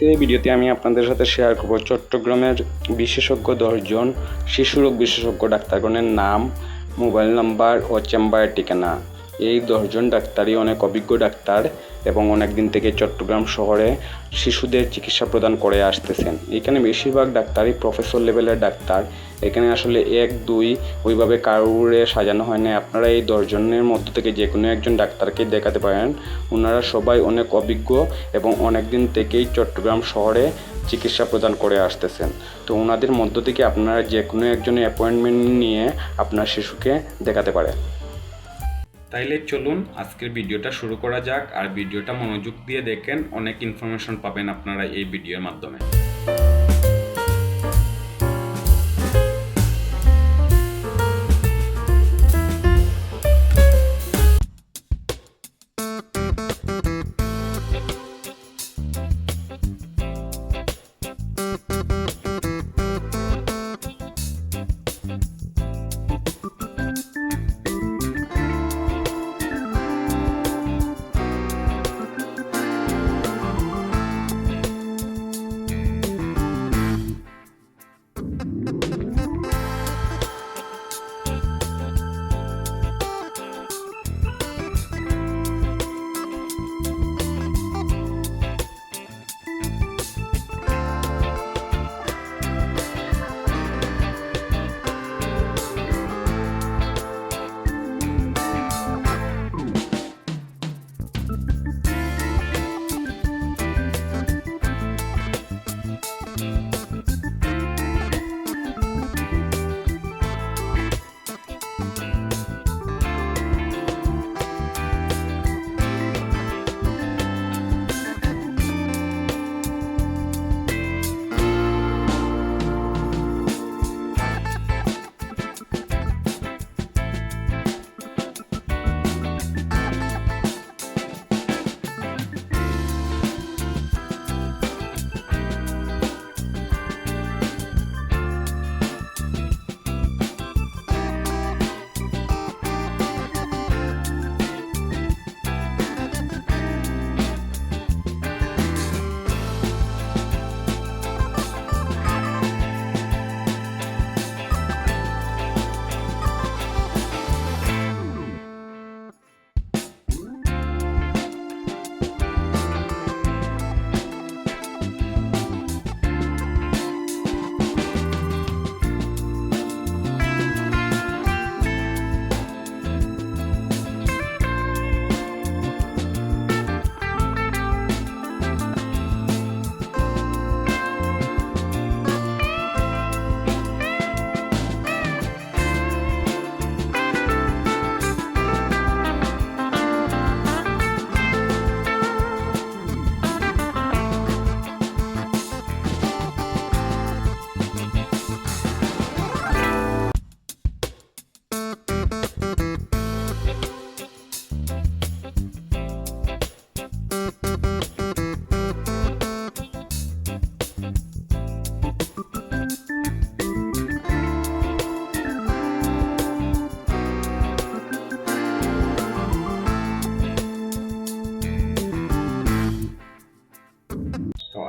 আজকের এই ভিডিওতে আমি আপনাদের সাথে শেয়ার করব চট্টগ্রামের বিশেষজ্ঞ দশজন শিশুরোগ বিশেষজ্ঞ ডাক্তারগণের নাম, মোবাইল নাম্বার ও চেম্বারের ঠিকানা। এই দশজন ডাক্তারই অনেক অভিজ্ঞ ডাক্তার এবং অনেক দিন থেকে চট্টগ্রাম শহরে শিশুদের চিকিৎসা প্রদান করে আসতেছেন। এখানে বেশিরভাগ ডাক্তারই প্রফেসর লেভেলের ডাক্তার। এখানে আসলে এক, দুই ওইভাবে কারুরে সাজানো হয় না আপনারা এই দশজনের মধ্য থেকে যে কোনো একজন ডাক্তারকে দেখাতে পারেন। ওনারা সবাই অনেক অভিজ্ঞ এবং অনেক দিন থেকেই চট্টগ্রাম শহরে চিকিৎসা প্রদান করে আসতেছেন। তো ওনাদের মধ্য থেকে আপনারা যে কোনো একজনের অ্যাপয়েন্টমেন্ট নিয়ে আপনার শিশুকে দেখাতে পারেন। তাইলে চলুন আজকের ভিডিওটা শুরু করা যাক। আর ভিডিওটা মনোযোগ দিয়ে দেখেন, অনেক ইনফরমেশন পাবেন আপনারা এই ভিডিওর মাধ্যমে।